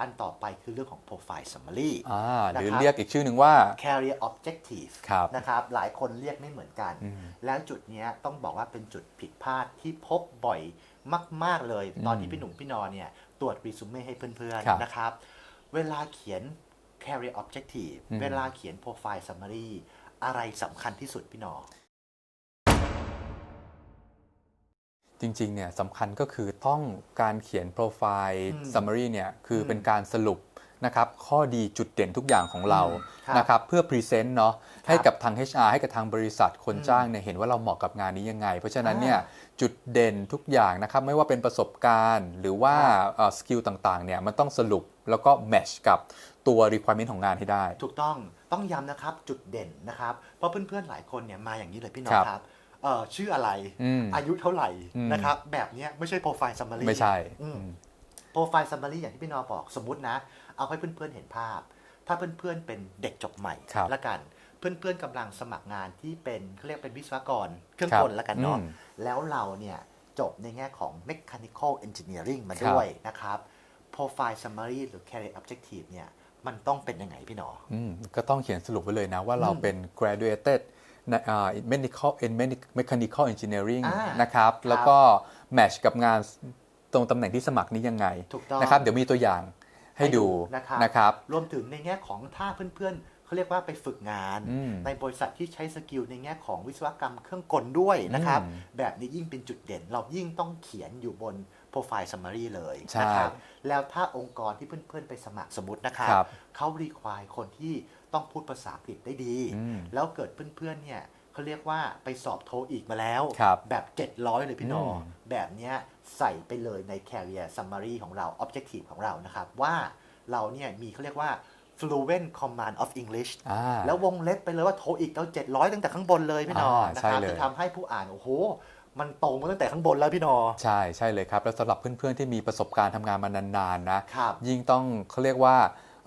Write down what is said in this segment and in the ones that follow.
อันต่อไปคือเรื่องของ profile summary อ่าหรือนะครับเรียกอีกชื่อหนึ่งว่า career objective ครับนะครับ หลายคนเรียกไม่เหมือนกันอืมแล้วจุดเนี้ยต้องบอกว่าเป็นจุดผิดพลาดที่พบบ่อยมาก ๆ เลย ตอนที่พี่หนุ่มพี่นอเนี่ย ตรวจรีสูเม่ให้เพื่อนครับๆนะครับ เวลาเขียน career objective อืมเวลาเขียน profile summary อะไรสำคัญที่สุดพี่นอ จริงๆเนี่ยสำคัญก็คือต้องการเขียนโปรไฟล์อืม summary เนี่ยคืออมเป็นการสรุปนะครับข้อดีจุดเด่นทุกอย่างของเราครับนะครับเพื่อพรีเซนต์เนาะให้กับทาง HR ให้กับทางบริษัทคนอืมจ้างเนี่ยเห็นว่าเราเหมาะกับงานนี้ยังไง เพราะฉะนั้นเนี่ยอ่จุดเด่นทุกอย่างนะครับไม่ว่าเป็นประสบการณ์หรือว่าสกิลต่างๆเนี่ยมันต้องสรุปแล้วก็แมชกับตัว requirement ของงานให้ได้ ถูกต้องต้องย้ำนะครับจุดเด่นนะครับ เพราะเพื่อนๆหลายคนเนี่ยมาอย่างนี้เลยพี่นอครับครับเอ่อ ชื่ออะไรอืมอายุเท่าไหร่อืมนะครับ แบบเนี้ยไม่ใช่ profile summary ไม่ใช่อืมอืมโปรไฟล์ซัมมารีอย่างที่พี่นอบอกสมมตินะ เอาให้เพื่อนๆเห็นภาพ ถ้าเพื่อนๆเป็นเด็กจบใหม่ครับละกัน เพื่อนๆกำลังสมัครงานที่เป็นเขาเรียกเป็นวิศวกร เครื่องครับกลละกันเนาะอืมแล้วเราเนี่ยจบในแง่ของ mechanical engineering มาครับด้วยนะครับ profile summary หรือ career objective เนี่ยมันต้องเป็นยังไงพี่หนออืมก็ต้องเขียนสรุปไว้เลยนะว่าเราอืมเป็น graduated ในอ่า medical in mechanical engineering อ่านนะครับครับแล้วก็ match กับงานตรงตำแหน่งที่สมัครนี้ยังไงถูกต้อง นะครับ เดี๋ยวมีตัวอย่างให้ดูนะครับนะครับ รวมถึงในแง่ของถ้าเพื่อนๆเขาเรียกว่าไปฝึกงาน อืมในบริษัทที่ใช้สกิลในแง่ของวิศวกรรมเครื่องกลด้วยนะครับ อืมแบบนี้ยิ่งเป็นจุดเด่น เรายิ่งต้องเขียนอยู่บน profile summary เลยใช่นะครับแล้วถ้าองค์กรที่เพื่อนๆไปสมัครสมมตินะครับครับ เขารีควายคนที่ ต้องพูดภาษาอังกฤษได้ดีอืมแล้วเกิดเพื่อนๆเนี่ยเขาเรียกว่าไปสอบโทอีกมาแล้วครับแบบ 700 เลยพี่หนออมแบบเนี้ยใส่ไปเลยใน career summary ของเรา objective ของเรานะครับ ว่าเราเนี่ยมีเขาเรียกว่า fluent command of English อ่าแล้ววงเล็บไปเลยว่าโทอีกเรา700 ตั้งแต่ข้างบนเลยพี่หนออ่านะใช่ครับเลยจะทำให้ผู้อ่านโอ้โหมันตรงมาตั้งแต่ข้างบนแล้วพี่หนอ ใช่ใช่เลยครับ แล้วสำหรับเพื่อนๆที่มีประสบการณ์ทำงานมานานๆนะครับยิ่งต้องเขาเรียกว่า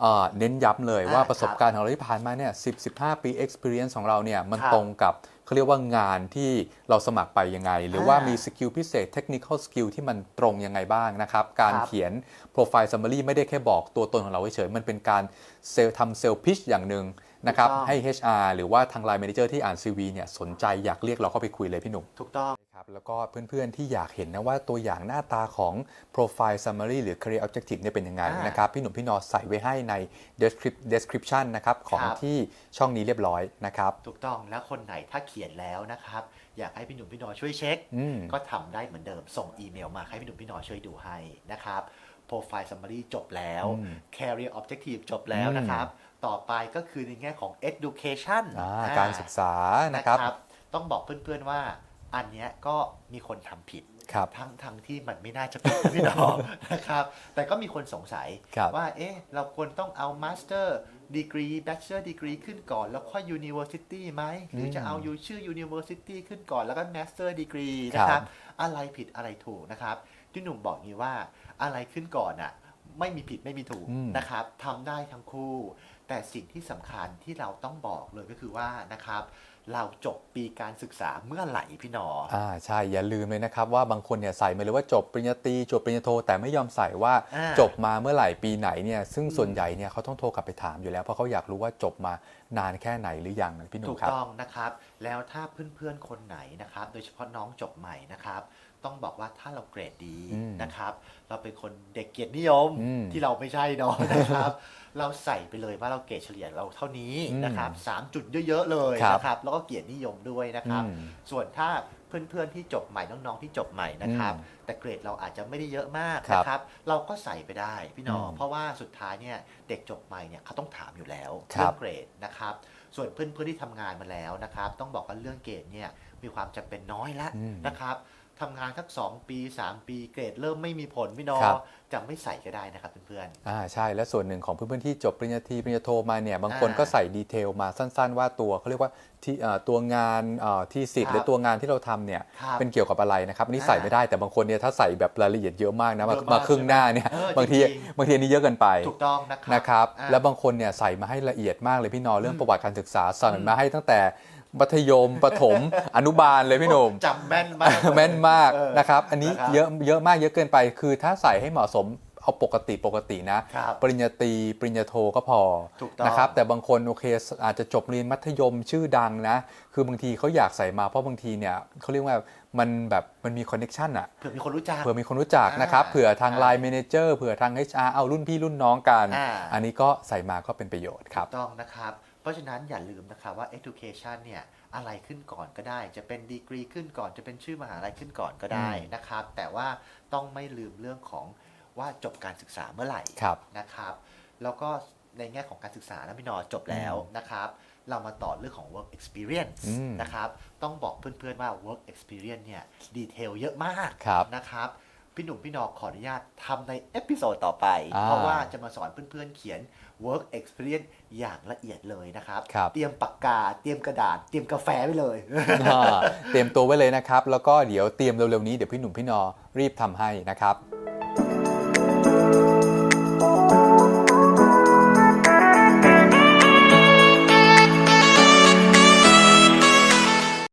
เอ่อเน้นย้ำเลยอ่าว่าประสบการณ์ของเราที่ผ่านมาเนี่ย10 15ปี experience ของเราเนี่ยมันครับตรงกับเขาเรียกว่างานที่เราสมัครไปยังไง หรือว่ามีสกิลพิเศษ technical skill ที่มันตรงยังไงบ้างนะครับ การครับเขียน profile summary ไม่ได้แค่บอกตัวตนของเราเฉยๆมันเป็นการเซลทำเซลพิชอย่างหนึ่งนะครับถูกต้องให้ HR หรือว่าทาง Line Manager ที่อ่าน CV เนี่ยสนใจอยากเรียกเราเข้าไปคุยเลยพี่หนุ่มถูกต้องครับ แล้วก็เพื่อนๆที่อยากเห็นนะว่าตัวอย่างหน้าตาของ profile summary หรือ career objective เนี่ยเป็นยังไงอ่านนะครับ พี่หนุ่มพี่นอใส่ไว้ให้ใน descrip- description นะครับของครับที่ช่องนี้เรียบร้อยนะครับ ถูกต้องแล้วคนไหนถ้าเขียนแล้วนะครับ อยากให้พี่หนุ่มพี่หนอช่วยเช็คอืมก็ทำได้เหมือนเดิมส่งอีเมลมาให้พี่หนุ่มพี่หนอช่วยดูให้นะครับ Profile Summary จบแล้วอืม Career Objective จบแล้วอืมนะครับ ต่อไปก็คือในแง่ของ Education อ่าอ่การศึกษานะครับ ต้องบอกเพื่อนๆว่า อันเนี้ยก็มีคนทำผิดครับทั้งทั้งที่มันไม่น่าจะเป็นพี่หนอนะครับ แต่ก็มีคนสงสัยครับว่า เอ๊ะ เราควรต้องเอา Master Degree Bachelor Degree ขึ้นก่อน แล้วค่อย University ไหม หรือจะเอาอยู่ชื่อ University ขึ้นก่อนแล้วก็ Master Degree นะครับ อะไรผิดอะไรถูกนะครับที่หนุ่มบอกงี้ว่าอะไรขึ้นก่อนอะไม่มีผิดไม่มีถูกอืมนะครับทำได้ทั้งคู่ แต่สิ่งที่สำคัญที่เราต้องบอกเลยก็คือว่านะครับ เราจบปีการศึกษาเมื่อไหร่พี่หนออ่าใช่อย่าลืมเลยนะครับว่าบางคนเนี่ยใส่มาเลยว่าจบปริญญาตรีจบปริญญาโท แต่ไม่ยอมใส่ว่าอ่าจบมาเมื่อไหร่ปีไหนเนี่ยซึ่งส่วนใหญ่เนี่ยเขาต้องโทรกลับไปถามอยู่แล้ว เพราะเขาอยากรู้ว่าจบมานานแค่ไหนหรือยังพี่หนุ่ถูมกครับต้องนะครับ แล้วถ้าเพื่อนๆคนไหนนะครับ โดยเฉพาะน้องจบใหม่นะครับต้องบอกว่าถ้าเราเกรดดีอืมนะครับ เราเป็นคนเด็กเกียรตินิยมอืมที่เราไม่ใช่เนาะนะครับ เราใส่ไปเลยว่าเราเกรดเฉลี่ยเราเท่านี้อืมนะครับสามจุดเยอะ ๆ เลยครับนะครับ แล้วก็เกียรตินิยมด้วยนะครับอืมส่วนถ้าเพื่อนๆที่จบใหม่น้องๆที่จบใหม่นะครับอืมแต่เกรดเราอาจจะไม่ได้เยอะมากครับนะครับ เราก็ใส่ไปได้พี่หนออมเพราะว่าสุดท้ายเนี่ยเด็กจบใหม่เนี่ยเขาต้องถามอยู่แล้วครับเรื่องเกรดนะครับ ส่วนเพื่อนๆที่ทำงานมาแล้วนะครับ ต้องบอกว่าเรื่องเกรดเนี่ยมีความจำเป็นน้อยละอืมนะครับ ทำงานสัก2ปี 3 ปีเกรดเริ่มไม่มีผลพี่น้องครับ จะไม่ใส่ก็ได้นะครับเพื่อน อ่าใช่และส่วนหนึ่งของเพื่อนๆที่จบปริญญาตรีปริญญาโทมาเนี่ยบางคนอ่าก็ใส่ดีเทลมาสั้น ๆ ว่าตัวเขาเรียกว่าที่เอ่อตัวงานเอ่อที่สิทครับธิ์หรือตัวงานที่เราทำเนี่ยครับเป็นเกี่ยวกับอะไรนะครับอันนี้อ่าใส่ไม่ได้แต่บางคนเนี่ยถ้าใส่แบบรายละเอียดเยอะมากนะมาเยอะมากมาครึ่งหน้าเนี่ยเออบางทีจริงๆบางทีอันนี้เยอะเกินไป ๆ ถูกต้องนะครับนะครับ อ่า แล้วบางคนเนี่ยใส่มาให้ละเอียดมากเลยพี่นอเรื่องอืมประวัติการศึกษาใส่อืมมาให้ตั้งแต่ มัธยมประถม อนุบาลเลยพี่หนุ่มจำแม่นมากแม่นมากเออนะครับ อันนี้นะครับเยอะเยอะมากเยอะเกินไป คือถ้าใส่ให้เหมาะสมเอาปกติปกตินะครับปริญญาตรีปริญญาโทก็พอถูกต้องนะครับ แต่บางคนโอเคอาจจะจบเรียนมัธยมชื่อดังนะ คือบางทีเขาอยากใส่มาเพราะบางทีเนี่ยเขาเรียกว่ามันแบบมันมีคอนเน็ชันอะเผื่อมีคนรู้จักเผื่อมีคนรู้จักนะครับอ่าเผื่อทางอ่า Line Manager เผื่อทาง HR เอารุ่นพี่รุ่นน้องกันอ่าอันนี้ก็ใส่มาก็เป็นประโยชน์ครับถูกต้องนะครับเพ ราะฉะนั้นอย่าลืมนะครับว่า education เนี่ยอะไรขึ้นก่อนก็ได้ จะเป็นดีกรีขึ้นก่อนจะเป็นชื่อมหาลัยขึ้นก่อนก็ได้อืมนะครับ แต่ว่าต้องไม่ลืมเรื่องของว่าจบการศึกษาเมื่อไหร่ครับนะครับ แล้วก็ในแง่ของการศึกษานะพี่นอจบแล้วนะครับ เรามาต่อเรื่องของ work experience อืมนะครับ ต้องบอกเพื่อนๆว่า work experience เนี่ยดีเทลเยอะมากครับนะครับ พี่หนุ่มพี่นอขออนุญาตทำในเอพิโซดต่อไปอ่าเพราะว่าจะมาสอนเพื่อนๆเขียน work experience อย่างละเอียดเลยนะครับครับเตรียมปากกา เตรียมกระดาษ เตรียมกาแฟไว้เลยอ่าเตรียมตัวไว้เลยนะครับ แล้วก็เดี๋ยวเตรียมเร็วๆนี้เดี๋ยวพี่หนุ่มพี่นอรีบทำให้นะครับ